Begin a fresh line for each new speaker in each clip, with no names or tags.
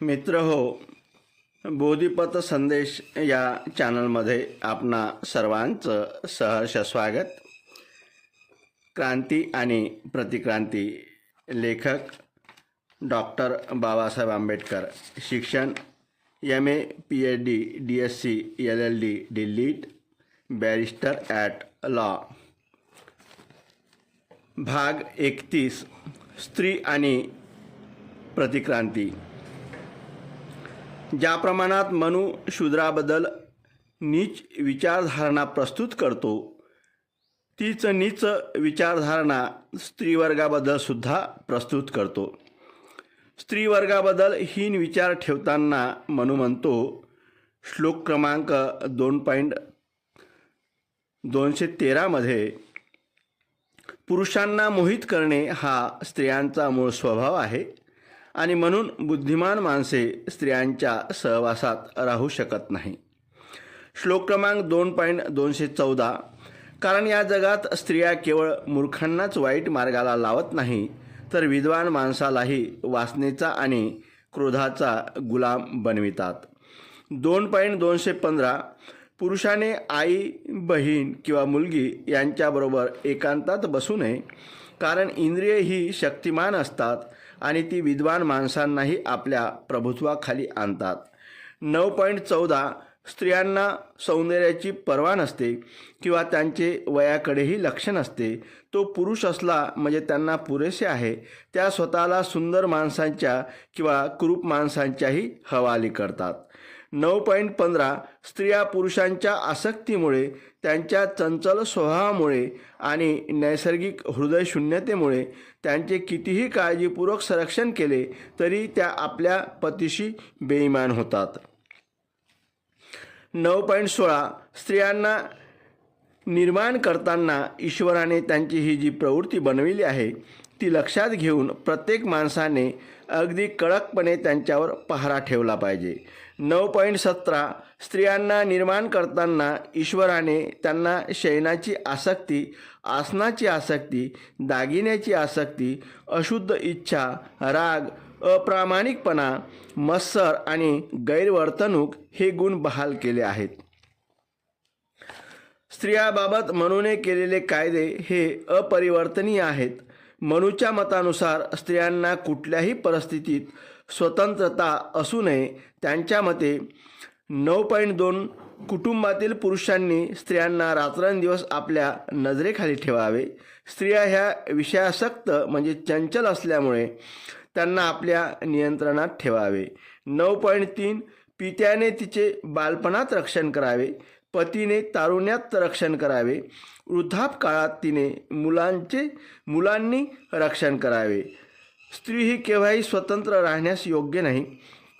मित्र हो बोधिपथ संदेश या चॅनलमध्ये आपणा सर्वांचं सहर्ष स्वागत. क्रांती आणि प्रतिक्रांती लेखक डॉक्टर बाबासाहेब आंबेडकर शिक्षण M A P H D D S C L L D DLitt barrister at law. भाग एकतीस स्त्री आणि प्रतिक्रांती. ज्या प्रमाणात मनु शूद्राबद्दल नीच विचारधारणा प्रस्तुत करतो तीच नीच विचारधारणा स्त्रीवर्गाबद्दल सुद्धा प्रस्तुत करतो. स्त्रीवर्गाबद्दल हीन विचार ठेवताना मनु म्हणतो श्लोक क्रमांक दोन पॉईंट दोनशे तेरामध्ये पुरुषांना मोहित करणे हा स्त्रियांचा मूळ स्वभाव आहे. आणि म्हणून बुद्धिमान माणसे स्त्रियांच्या सहवासात राहू शकत नाही. श्लोक क्रमांक दोन पॉईंट दोनशे चौदा. कारण या जगात स्त्रिया केवळ मूर्खांनाच वाईट मार्गाला लावत नाही तर विद्वान माणसालाही वासनेचा आणि क्रोधाचा गुलाम बनवितात. दोन पॉईंट दोनशे पंधरा. पुरुषाने आई बहीण किंवा मुलगी यांच्याबरोबर एकांतात बसू नये कारण इंद्रिये ही शक्तिमान असतात आणि ती विद्वान माणसांनाही आपल्या प्रभुत्वाखाली आणतात. नऊ पॉईंट चौदा स्त्रियांना सौंदर्याची पर्वा नसते किंवा त्यांचे वयाकडेही लक्ष नसते. तो पुरुष असला म्हणजे त्यांना पुरेसे आहे. त्या स्वतःला सुंदर माणसांच्या किंवा कुरूप माणसांच्याही हवाली करतात. नऊ पॉईंट पंधरा स्त्रिया पुरुषांच्या आसक्तीमुळे त्यांच्या चंचल स्वभावामुळे आणि नैसर्गिक हृदयशून्यतेमुळे त्यांचे कितीही काळजीपूर्वक संरक्षण केले तरी त्या आपल्या पतीशी बेईमान होतात. नऊ पॉईंट सोळा स्त्रियांना निर्माण करताना ईश्वराने त्यांची ही जी प्रवृत्ती बनविली आहे ती लक्षात घेऊन प्रत्येक माणसाने अगदी कडकपणे त्यांच्यावर पहारा ठेवला पाहिजे. नऊ पॉईंट सतरा स्त्रियांना निर्माण करताना ईश्वराने त्यांना शयनाची आसक्ती आसनाची आसक्ती दागिन्याची आसक्ती अशुद्ध इच्छा राग अप्रामाणिकपणा मत्सर आणि गैरवर्तणूक हे गुण बहाल केले आहेत. स्त्रियाबाबत मनूने केलेले कायदे हे अपरिवर्तनीय आहेत. मनूच्या मतानुसार स्त्रियांना कुठल्याही परिस्थितीत स्वतंत्रता असू नये. त्यांच्या मते नऊ पॉईंट दोन कुटुंबातील पुरुषांनी स्त्रियांना रात्रंदिवस आपल्या नजरेखाली ठेवावे. स्त्रिया ह्या विषयासक्त म्हणजे चंचल असल्यामुळे त्यांना आपल्या नियंत्रणात ठेवावे. नऊ पॉईंट तीन पित्याने तिचे बालपणात रक्षण करावे. पतीने तारुण्यात रक्षण करावे. वृद्धाप काळात तिने मुलांचे मुलांनी रक्षण करावे. स्त्री ही केव्हाही स्वतंत्र राहण्यास योग्य नाही.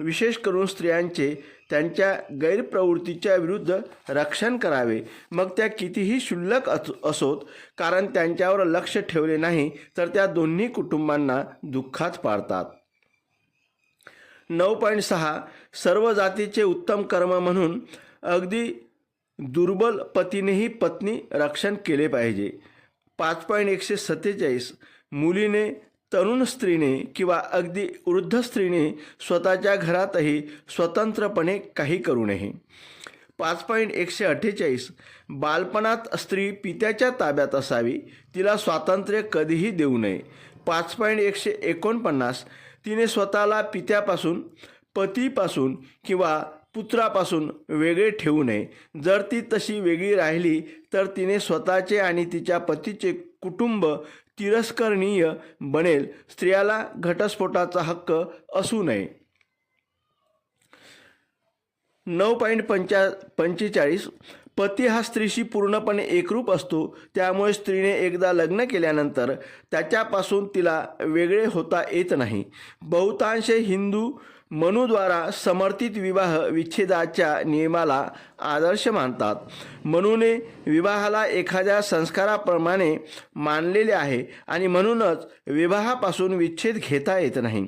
विशेष करून स्त्रियांचे त्यांच्या गैरप्रवृत्तीच्या विरुद्ध रक्षण करावे. मग त्या कितीही क्षुल्लक असोत कारण त्यांच्यावर लक्ष ठेवले नाही तर त्या दोन्ही कुटुंबांना दुःखात पाडतात. नऊ पॉईंट सहा सर्व जातीचे उत्तम कर्म म्हणून अगदी दुर्बल पतीनेही पत्नी रक्षण केले पाहिजे. पाच पॉईंट एकशे सत्तेचाळीस मुलीने तरुण स्त्रीने किंवा अगदी वृद्ध स्त्रीने स्वतःच्या घरातही स्वतंत्रपणे काही करू नये. पाच पॉईंट एकशे अठ्ठेचाळीस. बालपणात स्त्री पित्याच्या ताब्यात असावी तिला स्वातंत्र्य कधीही देऊ नये. पाच पॉईंट एकशे एकोणपन्नास. तिने स्वतःला पित्यापासून पतीपासून किंवा पुत्रापासून वेगळे ठेवू नये. जर ती तशी वेगळी राहिली तर तिने स्वतःचे आणि तिच्या पतीचे कुटुंब तिरस्करणीय बनेल. स्त्रियाला घटस्फोटाचा हक्क असू नये. नऊ पॉईंट पंचा पंचेचाळीस. पती हा स्त्रीशी पूर्णपणे एकरूप असतो. त्यामुळे स्त्रीने एकदा लग्न केल्यानंतर त्याच्यापासून तिला वेगळे होता येत नाही. बहुतांश हिंदू मनूद्वारा समर्थित विवाह विच्छेदाच्या नियमाला आदर्श मानतात. मनूने विवाहाला एखाद्या संस्काराप्रमाणे मानलेले आहे आणि म्हणूनच विवाहापासून विच्छेद घेता येत नाही.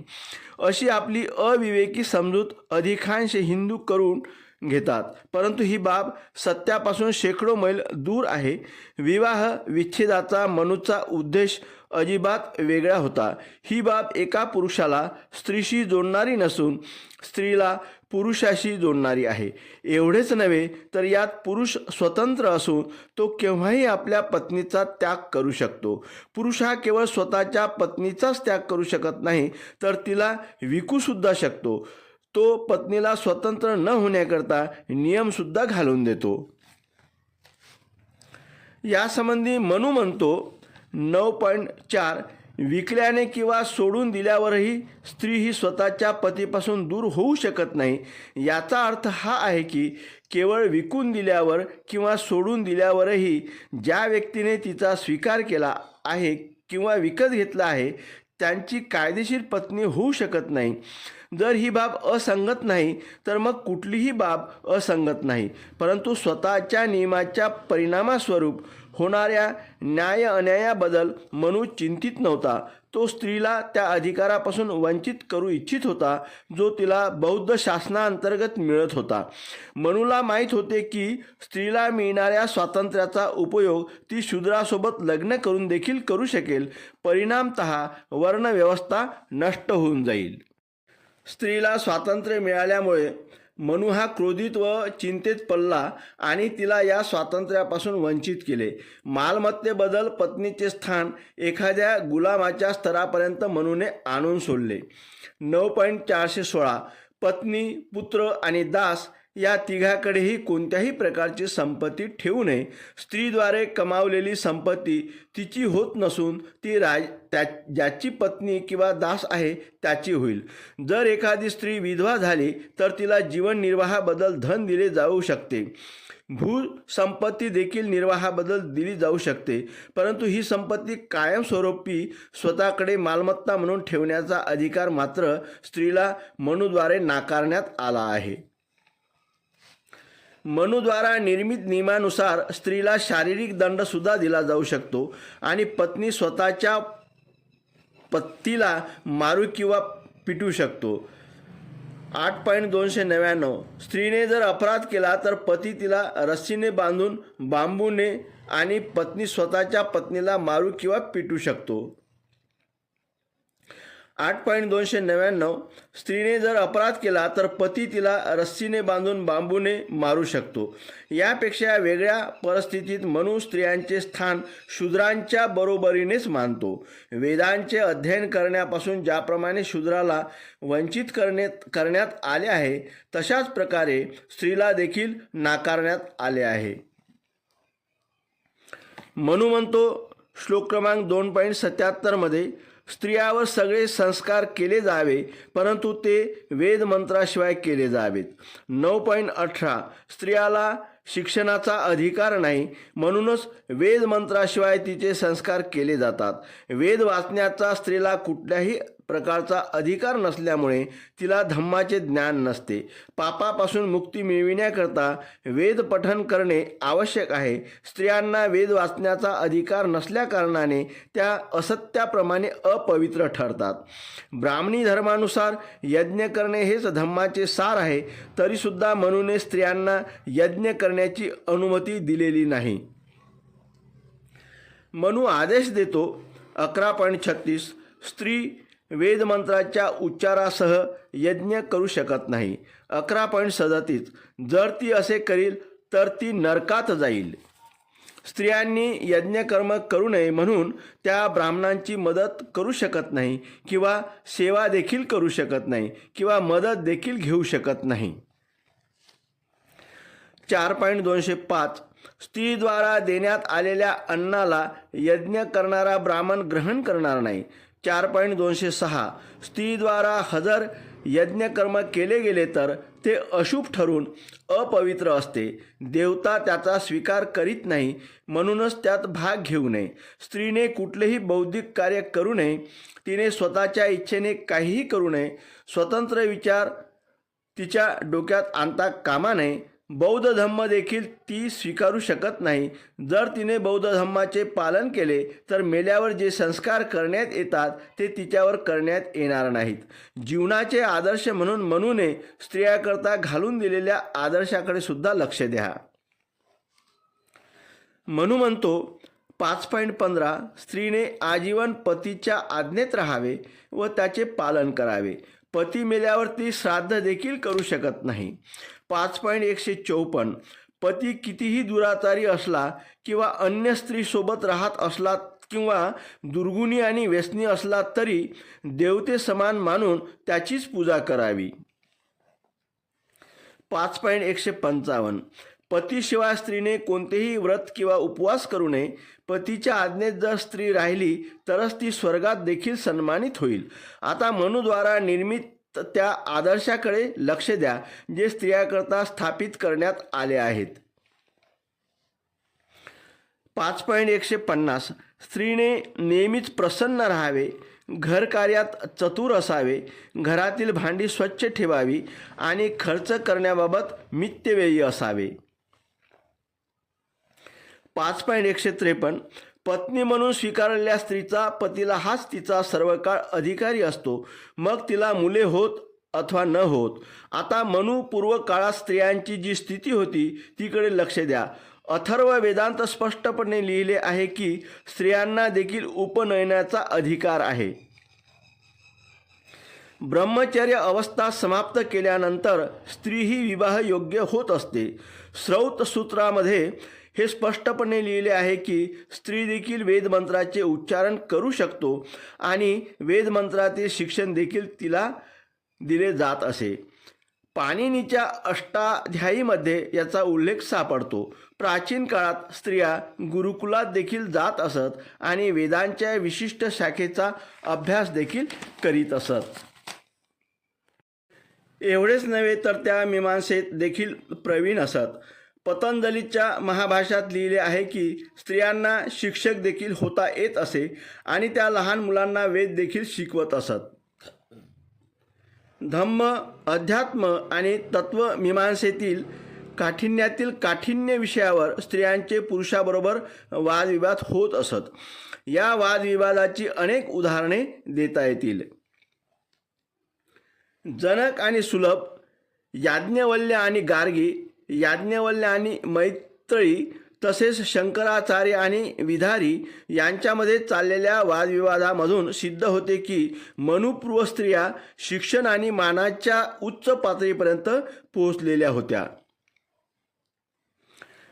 अशी आपली अविवेकी समजूत अधिकांश हिंदू करून घेतात. परंतु ही बाब सत्यापासून शेकडो मैल दूर आहे. विवाह विच्छेदाचा मनूचा उद्देश अजिबात वेगळा होता. ही बाब एका पुरुषाला स्त्रीशी जोडणारी नसून स्त्रीला पुरुषाशी जोडणारी आहे. एवढेच नव्हे तर यात पुरुष स्वतंत्र असून तो केव्हाही आपल्या पत्नीचा त्याग करू शकतो. पुरुष हा केवळ स्वतःच्या पत्नीचाच त्याग करू शकत नाही तर तिला विकूसुद्धा शकतो. तो पत्नीला स्वतंत्र न होण्याकरता नियमसुद्धा घालून देतो. यासंबंधी मनू म्हणतो नऊ पॉईंट चार विकल्याने किंवा सोडून दिल्यावरही स्त्री ही स्वतःच्या पतीपासून दूर होऊ शकत नाही. याचा अर्थ हा आहे की केवळ विकून दिल्यावर किंवा सोडून दिल्यावरही ज्या व्यक्तीने तिचा स्वीकार केला आहे किंवा विकत घेतला आहे त्यांची कायदेशीर पत्नी होऊ शकत नाही. जर ही बाब असंगत नाही तर मग कुठलीही बाब असंगत नाही. परंतु स्वतःच्या नियमाच्या परिणामास्वरूप होणाऱ्या न्याय अन्यायाबद्दल मनू चिंतित नव्हता. तो स्त्रीला त्या अधिकारापासून वंचित करू इच्छित होता जो तिला बौद्ध शासनाअंतर्गत मिळत होता. मनूला माहीत होते की स्त्रीला मिळणाऱ्या स्वातंत्र्याचा उपयोग ती शूद्रासोबत लग्न करून देखील करू शकेल. परिणामत वर्णव्यवस्था नष्ट होऊन जाईल. स्त्रीला स्वातंत्र्य मिळाल्यामुळे मनू हा क्रोधित व चिंतेत पडला आणि तिला या स्वातंत्र्यापासून वंचित केले. मालमत्तेबद्दल पत्नीचे स्थान एखाद्या गुलामाच्या स्तरापर्यंत मनूने आणून सोडले. नऊ पॉईंट चारशे सोळा. पत्नी पुत्र आणि दास या तिघाकडेही कोणत्याही प्रकारची संपत्ती ठेवू नये. स्त्रीद्वारे कमावलेली संपत्ती तिची होत नसून ती राज त्या ज्याची पत्नी किंवा दास आहे त्याची होईल. जर एखादी स्त्री विधवा झाली तर तिला जीवननिर्वाहाबद्दल धन दिले जाऊ शकते. भू संपत्ती देखील निर्वाहाबद्दल दिली जाऊ शकते. परंतु ही संपत्ती कायमस्वरूपी स्वतःकडे मालमत्ता म्हणून ठेवण्याचा अधिकार मात्र स्त्रीला मनूद्वारे नाकारण्यात आला आहे. मनुद्वारा निर्मित नियमानुसार स्त्रीला शारीरिक दंडसुद्धा दिला जाऊ शकतो आणि पत्नी स्वतःच्या पत्तीला मारू किंवा पिटू शकतो. आठ पॉईंट दोनशे नव्याण्णव. स्त्रीने जर अपराध केला तर पती तिला रस्सीने बांधून बांबूने आणि पत्नी स्वतःच्या पत्नीला मारू किंवा पिटू शकतो. आठ पॉईंट दोनशे नव्याण्णव. स्त्रीने जर अपराध केला तर पती तिला रस्सीने बांधून बांबूने मारू शकतो. यापेक्षा वेगळ्या परिस्थितीत मनू स्त्रियांचे स्थान शूद्रांच्या बरोबरीनेच मानतो. वेदांचे अध्ययन करण्यापासून ज्याप्रमाणे शूद्राला वंचित करणे करण्यात आले आहे तशाच प्रकारे स्त्रीला देखील नाकारण्यात आले आहे. मनू म्हणतो श्लोक क्रमांक दोन पॉईंट सत्याहत्तरमध्ये स्त्रियावर सगळे संस्कार केले जावे परंतु ते वेदमंत्राशिवाय केले जावेत. नऊ पॉईंट अठरा स्त्रियाला शिक्षणाचा अधिकार नाही म्हणूनच वेद मंत्राशिवाय तिचे संस्कार केले जातात. वेद वाचण्याचा स्त्रीला कुठल्याही प्रकारचा अधिकार नसल्यामुळे तिला धम्माचे ज्ञान नसते. पापापासून मुक्ती मिळविण्याकरता वेद पठन करणे आवश्यक आहे. स्त्रियांना वेद वाचण्याचा अधिकार नसल्याकारणाने त्या असत्याप्रमाणे अपवित्र ठरतात. ब्राह्मणी धर्मानुसार यज्ञ करणे हेच धम्माचे सार आहे. तरीसुद्धा मनूने स्त्रियांना यज्ञ करण्याची अनुमती दिलेली नाही. मनू आदेश देतो अकरा पॉईंट छत्तीस स्त्री वेदमंत्राच्या उच्चारासह यज्ञ करू शकत नाही. अकरा पॉईंट सदतीस. जर ती असे करील तर ती नरकात जाईल. स्त्रियांनी यज्ञकर्म करू नये म्हणून त्या ब्राह्मणांची मदत करू शकत नाही किंवा सेवा देखील करू शकत नाही किंवा मदत देखील घेऊ शकत नाही. चार पॉईंट दोनशे पाच. स्त्रीद्वारा देण्यात आलेल्या अन्नाला यज्ञ करणारा ब्राह्मण ग्रहण करणार नाही. चार पॉईंट दोनशे सहा. स्त्रीद्वारा हजर यज्ञकर्म केले गेले तर ते अशुभ ठरून अपवित्र असते. देवता त्याचा स्वीकार करीत नाही म्हणूनच त्यात भाग घेऊ नये. स्त्रीने कुठलेही बौद्धिक कार्य करू नये तिने स्वतःच्या इच्छेने काहीही करू नये. स्वतंत्र विचार तिच्या डोक्यात आणता कामा नये. बौद्ध धम्म देखील ती स्वीकारू शकत नाही. जर तिने बौद्ध धम्माचे पालन केले तर मेल्यावर जे संस्कार करण्यात येतात ते तिच्यावर करण्यात येणार नाहीत. जीवनाचे आदर्श म्हणून मनूने स्त्रियाकरता घालून दिलेल्या आदर्शाकडे सुद्धा लक्ष द्या. मनू म्हणतो पाच पॉईंट पंधरा स्त्रीने आजीवन पतीच्या आज्ञेत राहावे व त्याचे पालन करावे. पती मेल्यावर ती श्राद्ध देखील करू शकत नाही. पाच पॉईंट एकशे चौपन्न. पती कितीही दुराचारी असला किंवा अन्य स्त्रीसोबत राहत असला किंवा दुर्गुणी आणि व्यसनी असला तरी देवते समान मानून त्याचीच पूजा करावी. पाच पॉईंट एकशे पंचावन्न. पतीशिवाय स्त्रीने कोणतेही व्रत किंवा उपवास करू नये. पतीच्या आज्ञेत जर स्त्री राहिली तरच ती स्वर्गात देखील सन्मानित होईल. आता मनुद्वारा निर्मित त्या आदर्शाकडे लक्ष द्या जे स्त्रियाकरता स्थापित करण्यात आले आहेत. पाच पॉईंट एकशे पन्नास. स्त्रीने नेहमीच प्रसन्न राहावे घरकार्यात चतुर असावे घरातील भांडी स्वच्छ ठेवावी आणि खर्च करण्याबाबत मित्यव्ययी असावे. पाच पॉईंट एकशे त्रेपन्न. पत्नी म्हणून स्वीकारलेल्या स्त्रीचा पतीला हाच तिचा सर्व काळ अधिकारी असतो. मग तिला मुले होत अथवा न होत. आता मनुपूर्व काळात स्त्रियांची जी स्थिती होती तिकडे लक्ष द्या. अथर्व वेदांत स्पष्टपणे लिहिले आहे की स्त्रियांना देखील उपनयनाचा अधिकार आहे. ब्रह्मचर्य अवस्था समाप्त केल्यानंतर स्त्री ही विवाह योग्य होत असते. श्रौत सूत्रामध्ये हे स्पष्टपणे लिहिले आहे की स्त्री देखील वेदमंत्राचे उच्चारण करू शकतो आणि वेदमंत्रातील शिक्षण देखील तिला दिले जात असे. पाणिनीच्या अष्टाध्यायीमध्ये याचा उल्लेख सापडतो. प्राचीन काळात स्त्रिया गुरुकुलात देखील जात असत आणि वेदांच्या विशिष्ट शाखेचा अभ्यास देखील करीत असत. एवढेच नव्हे तर त्या मीमांसेत देखील प्रवीण असत. पतंजलीच्या महाभाष्यात लिहिले आहे की स्त्रियांना शिक्षक देखील होता येत असे आणि त्या लहान मुलांना वेद देखील शिकवत असत. धम्म अध्यात्म आणि तत्वमीमांसेतील काठिण्यातील काठिण्य विषयावर स्त्रियांचे पुरुषाबरोबर वादविवाद होत असत. या वादविवादाची अनेक उदाहरणे देता येतील. जनक आणि सुलभ याज्ञवल्य आणि गार्गी याज्ञवल्य आणि मैत्री तसेच शंकराचार्य आणि विधारी यांच्यामध्ये चाललेल्या वादविवादामधून सिद्ध होते की मनुपूर्व स्त्रिया शिक्षण आणि मानाच्या उच्च पातळीपर्यंत पोहोचलेल्या होत्या.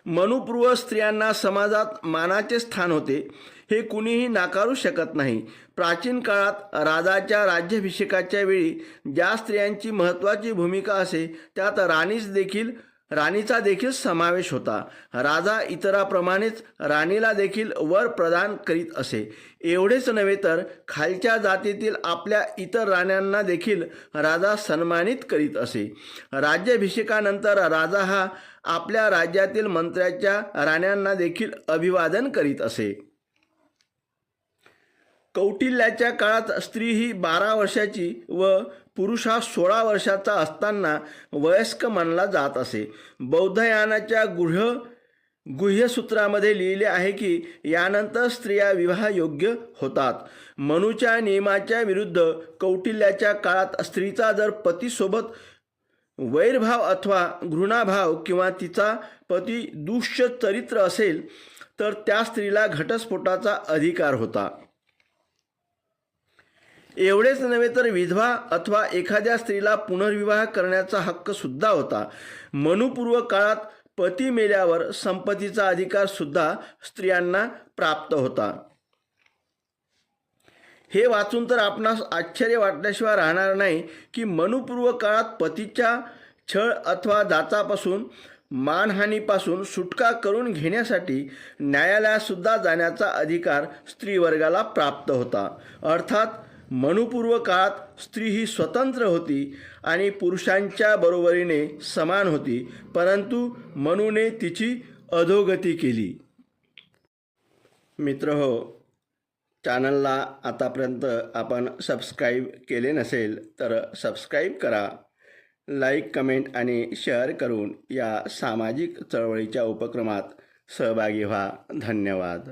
मनुपूर्व स्त्रियांना समाजात मानाचे स्थान होते. हे कुणीही नाकारू शकत नाही. प्राचीन काळात राजाच्या राज्याभिषेकाच्या वेळी ज्या स्त्रियांची महत्त्वाची भूमिका असे त्यात राणीच देखील राणीचा देखील समावेश होता. राजा इतराप्रमाणेच राणीला देखील वर प्रदान करीत असे. एवढेच नव्हे तर खालच्या जातीतील आपल्या इतर राण्यांना देखील राजा सन्मानित करीत असे. राज्याभिषेकानंतर राजा हा आपल्या राज्यातील मंत्र्याच्या राण्यांना देखील अभिवादन करीत असे. कौटिल्याच्या काळात स्त्री ही बारा वर्षाची व पुरुष हा सोळा वर्षाचा असताना वयस्क मानला जात असे. बौद्धयानाच्या गृह गुह्यसूत्रामध्ये लिहिले आहे की यानंतर स्त्रिया विवाहयोग्य होतात. मनूच्या नियमाच्या विरुद्ध कौटिल्याच्या काळात स्त्रीचा जर पतीसोबत वैरभाव अथवा घृणाभाव किंवा तिचा पती दुष्य चरित्र असेल तर त्या स्त्रीला घटस्फोटाचा अधिकार होता. एवढेच नव्हे तर विधवा अथवा एखाद्या स्त्रीला पुनर्विवाह करण्याचा हक्क सुद्धा होता. मनुपूर्व काळात पती मेल्यावर संपत्तीचा अधिकार सुद्धा स्त्रियांना प्राप्त होता. हे वाचून तर आपणास आश्चर्य वाटल्याशिवाय राहणार नाही की मनुपूर्व काळात पतीच्या छळ अथवा दाचापासून मानहानीपासून सुटका करून घेण्यासाठी न्यायालयातसुद्धा जाण्याचा अधिकार स्त्रीवर्गाला प्राप्त होता. अर्थात मनुपूर्व काळात स्त्री ही स्वतंत्र होती आणि पुरुषांच्या बरोबरीने समान होती परंतु मनूने तिची अधोगती केली. मित्र हो चॅनलला आतापर्यंत आपण सबस्क्राईब केले नसेल तर सबस्क्राईब करा. लाईक कमेंट आणि शेअर करून या सामाजिक चळवळीच्या उपक्रमात सहभागी व्हा. धन्यवाद.